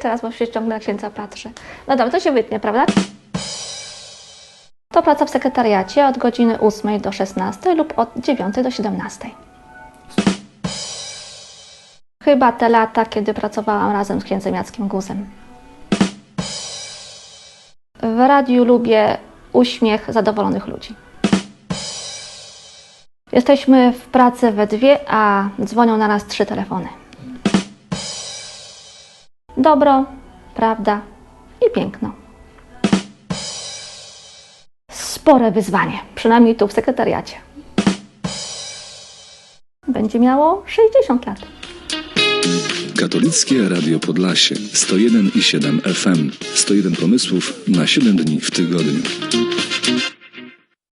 teraz, bo się ciągle na księdza patrzę. No dobra, to się wytnie, prawda? To praca w sekretariacie od godziny 8 do 16 lub od 9 do 17. Chyba te lata, kiedy pracowałam razem z księdzem Jackiem Guzem. W radiu lubię uśmiech zadowolonych ludzi. Jesteśmy w pracy we dwie, a dzwonią na nas trzy telefony. Dobro, prawda i piękno. Spore wyzwanie, przynajmniej tu w sekretariacie. Będzie miało 60 lat. Katolickie Radio Podlasie 101,7 FM 101 pomysłów na 7 dni w tygodniu.